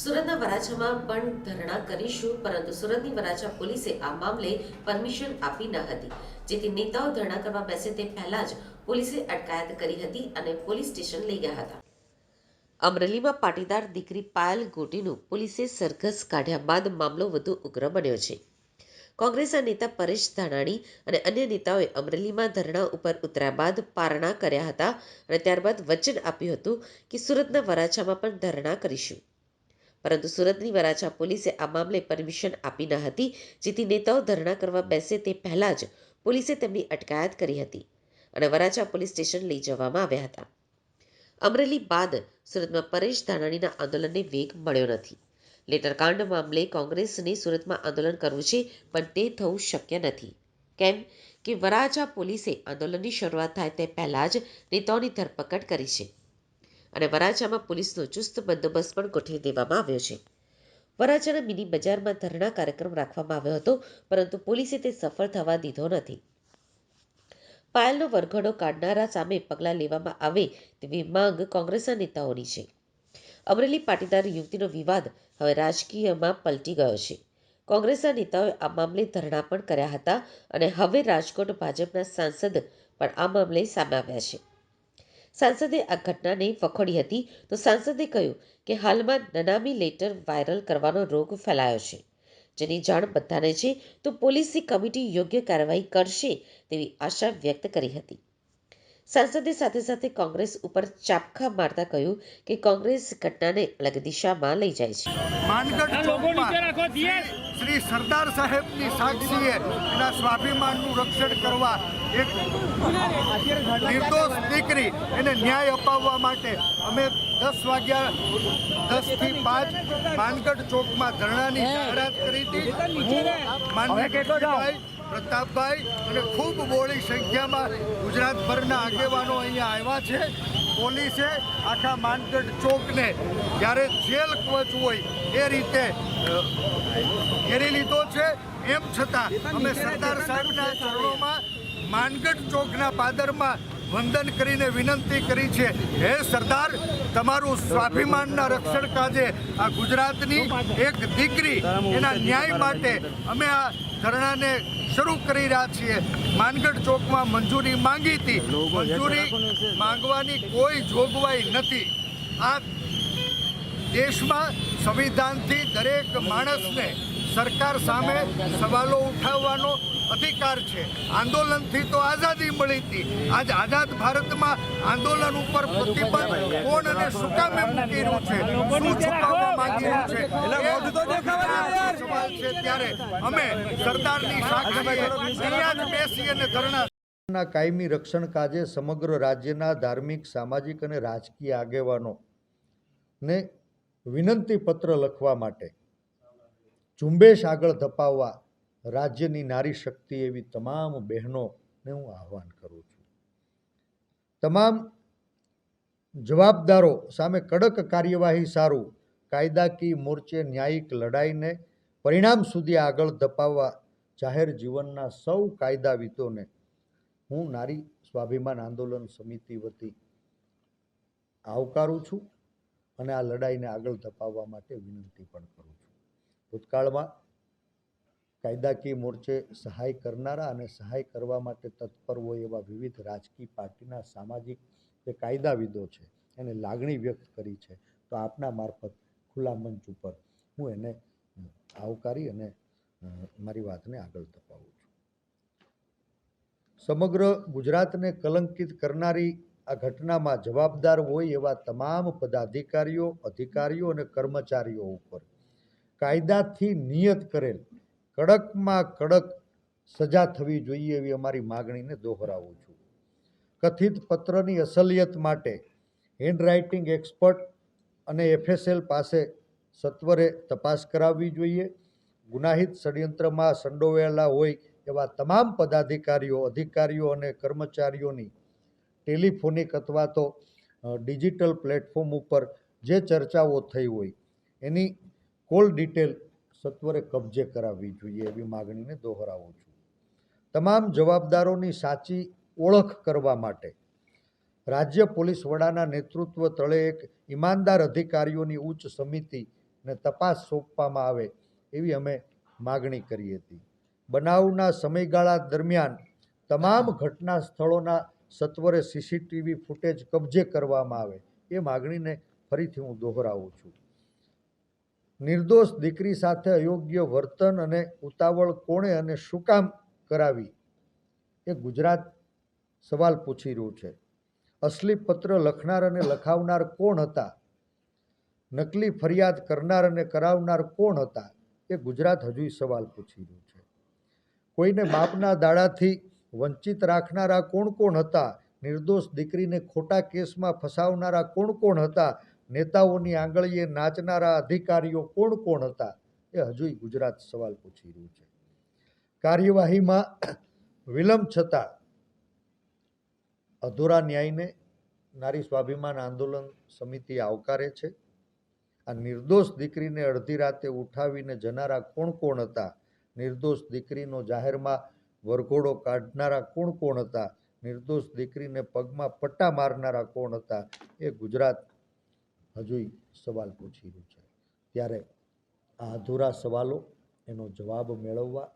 સુરતના વરાછામાં પણ ધરણા કરીશું, પરંતુ સુરતની વરાછા પોલીસે આ મામલે પરમિશન આપી ન હતી. જેથી નેતાઓ ધરણા કરવા બેસે તે પહેલા જ પોલીસે અટકાયત કરી હતી અને પોલીસ સ્ટેશન લઈ ગયા હતા. અમરેલીમાં પાટીદાર દીકરી પાયલ ગોટીનું પોલીસે સરઘસ કાઢ્યા બાદ મામલો વધુ ઉગ્ર બન્યો છે. કોંગ્રેસના નેતા પરેશ ધાનાણી અને અન્ય નેતાઓએ અમરેલીમાં ધરણા ઉપર ઉતર્યા બાદ પારણા કર્યા હતા અને ત્યારબાદ વચન આપ્યું હતું કે સુરતના વરાછામાં પણ ધરણા કરીશું. પરંતુ સુરતની વરાછા પોલીસે આ મામલે પરમિશન આપી ન હતી, જેથી નેતાઓ ધરણા કરવા બેસે તે પહેલાં જ પોલીસે તેમની અટકાયત કરી હતી અને વરાછા પોલીસ સ્ટેશન લઈ જવામાં આવ્યા હતા. અમરેલી બાદ સુરતમાં પરેશ ધાનાણીના આંદોલનને વેગ મળ્યો નથી. લેટરકાંડ મામલે કોંગ્રેસને સુરતમાં આંદોલન કરવું છે, પણ તે થવું શક્ય નથી. કેમ કે વરાછા પોલીસે આંદોલનની શરૂઆત થાય તે પહેલાં જ નેતાઓની ધરપકડ કરી છે. અને વરાછામાં પોલીસનો ચુસ્ત બંદોબસ્ત પણ ગોઠવી દેવામાં આવ્યો છે. વરાછાના મિની બજારમાં ધરણા કાર્યક્રમ રાખવામાં આવ્યો હતો, પરંતુ પોલીસે તે સફળ થવા દીધો નથી. પાયલનો વરઘડો કાઢનારા સામે પગલાં લેવામાં આવે તેવી માંગ કોંગ્રેસના નેતાઓની છે. અમરેલી પાટીદાર યુવતીનો વિવાદ હવે રાજકીયમાં પલટી ગયો છે. કોંગ્રેસના નેતાઓએ આ મામલે ધરણા પણ કર્યા હતા અને હવે રાજકોટ ભાજપના સાંસદ પણ આ મામલે સામે આવ્યા છે. સાંસદે આ ઘટનાને વખોડી હતી તો સાંસદે કહ્યું કે હાલમાં નનામી લેટર વાયરલ કરવાનો રોગ ફેલાયો છે. જેની જાણ બધાને છે તો પોલીસની કમિટી યોગ્ય કાર્યવાહી કરશે તેવી આશા વ્યક્ત કરી હતી. સાંસદે સાથે સાથે કોંગ્રેસ ઉપર ચાપખા મારતા કહ્યું કે કોંગ્રેસ ઘટનાને અલગ દિશામાં લઈ જાય છે. માનગઢ શ્રી સરદાર સાહેબની સાક્ષીએ એના સ્વાભિમાનનું રક્ષણ કરવા એક નિર્દોષ દીકરી એને ન્યાય અપાવવા માટે અમે દસ વાગ્યા દસથી પાંચ માનગઢ ચોકમાં ધરણાની જાહેરાત કરી હતી. હું પ્રતાપભાઈ અને ખૂબ બહોળી સંખ્યામાં ગુજરાતભરના આગેવાનો અહીંયા આવ્યા છે. પોલીસે આખા માનગઢ ચોકને જ્યારે જેલ કવચ હોય એ રીતે ઘેરી લીધો છે. એમ છતાં અમે સરદાર સાહેબના ચરણોમાં માનગઢ ચોકના પાદરમાં વંદન કરીને વિનંતી કરી છે. હે સરદાર, તમારું સ્વાભિમાનના રક્ષણ કાજે આ ગુજરાતની એક દીકરી એના ન્યાય માટે અમે આ ધરણાને શરૂ કરી રહ્યા છીએ. માનગઢ ચોકમાં મંજૂરી માંગી હતી. મંજૂરી માંગવાની કોઈ જોગવાઈ નથી. આ દેશમાં સંવિધાનથી દરેક માણસને સરકાર સામે સવાલો ઉઠાવવાનો અધિકાર છે. આંદોલનથી તો આઝાદી મળી હતી. આજ આઝાદ ભારતમાં આંદોલન ઉપર પ્રતિબંધ કોણ અને શું કામે મૂકી રહ્યું છે? શું છુપાવવા માંગી રહ્યું છે? છે ત્યારે અમે સરદારની જ બેસી અને ધરણા ના કાયમી રક્ષણ કાજે સમગ્ર રાજ્યના ધાર્મિક સામાજિક અને રાજકીય આગેવાનો ને વિનંતી પત્ર લખવા માટે ઝુંબેશ આગળ ધપાવવા રાજ્યની નારી શક્તિ એવી તમામ બહેનોને હું આહ્વાન કરું છું. તમામ જવાબદારો સામે કડક કાર્યવાહી સારું, કાયદાકીય મોરચે ન્યાયિક લડાઈને પરિણામ સુધી આગળ ધપાવવા જાહેર જીવનના સૌ કાયદાવિદોને હું નારી સ્વાભિમાન આંદોલન સમિતિ વતી આવકારું છું અને આ લડાઈને આગળ ધપાવવા માટે વિનંતી પણ કરું છું. ભૂતકાળમાં કાયદાકીય મોરચે સહાય કરનારા અને સહાય કરવા માટે તત્પર હોય એવા વિવિધ રાજકીય પાર્ટીના સામાજિક જે કાયદાવિદો છે. એને લાગણી વ્યક્ત કરી છે. તો આપના મારફત ખુલ્લા મંચ ઉપર હું એને આવકારી અને મારી વાતને આગળ ધપાવું છું. સમગ્ર ગુજરાતને કલંકિત કરનારી આ ઘટનામાં જવાબદાર હોય એવા તમામ પદાધિકારીઓ, અધિકારીઓ અને કર્મચારીઓ ઉપર કાયદાથી નિયત કરેલ, કડકમાં કડક સજા થવી જોઈએ એવી અમારી માગણીને દોહરાવું છું. કથિત પત્રની અસલિયત માટે હેન્ડરાઇટિંગ એક્સપર્ટ અને એફએસએલ પાસે સત્વરે તપાસ કરાવવી જોઈએ. ગુનાહિત ષડયંત્રમાં સંડોવાયેલા હોય એવા તમામ પદાધિકારીઓ, અધિકારીઓ અને કર્મચારીઓની ટેલિફોનિક અથવા તો ડિજિટલ પ્લેટફોર્મ ઉપર જે ચર્ચાઓ થઈ હોય એની કોલ ડિટેલ સત્વરે કબજે કરાવવી જોઈએ એવી માગણીને દોહરાવું છું. તમામ જવાબદારોની સાચી ઓળખ કરવા માટે રાજ્ય પોલીસ વડાના નેતૃત્વ તળે એક ઈમાનદાર અધિકારીઓની ઉચ્ચ સમિતિને તપાસ સોંપવામાં આવે એવી અમે માગણી કરી હતી. બનાવના સમયગાળા દરમિયાન તમામ ઘટના સ્થળોના સત્વરે સીસીટીવી ફૂટેજ કબજે કરવામાં આવે એ માગણીને ફરીથી હું દોહરાવું છું. નિર્દોષ દીકરી સાથે અયોગ્ય વર્તન અને ઉતાવળ કોણે અને શું કામ કરાવી? એ ગુજરાત સવાલ પૂછી રહ્યું છે. અસલી પત્ર લખનાર અને લખાવનાર કોણ હતા? નકલી ફરિયાદ કરનાર અને કરાવનાર કોણ હતા? એ ગુજરાત હજુય સવાલ પૂછી રહ્યું છે. કોઈને બાપના દાડાથી વંચિત રાખનારા કોણ કોણ હતા? નિર્દોષ દીકરીને ખોટા કેસમાં ફસાવનારા કોણ કોણ હતા? નેતાઓની આંગળીએ નાચનારા અધિકારીઓ કોણ કોણ હતા એ હજુય ગુજરાત સવાલ પૂછી રહ્યું છે. કાર્યવાહીમાં વિલંબ છતાં અધૂરા ન્યાયને નારી સ્વાભિમાન આંદોલન સમિતિ આવકારે છે. આ નિર્દોષ દીકરીને અડધી રાતે ઉઠાવીને જનારા કોણ કોણ હતા? નિર્દોષ દીકરીનો જાહેરમાં વરઘોડો કાઢનારા કોણ કોણ હતા? નિર્દોષ દીકરીને પગમાં પટ્ટા મારનારા કોણ હતા? એ ગુજરાત હજુય સવાલ પૂછી રહ્યું છે. ત્યારે આ અધૂરા સવાલો એનો જવાબ મેળવવા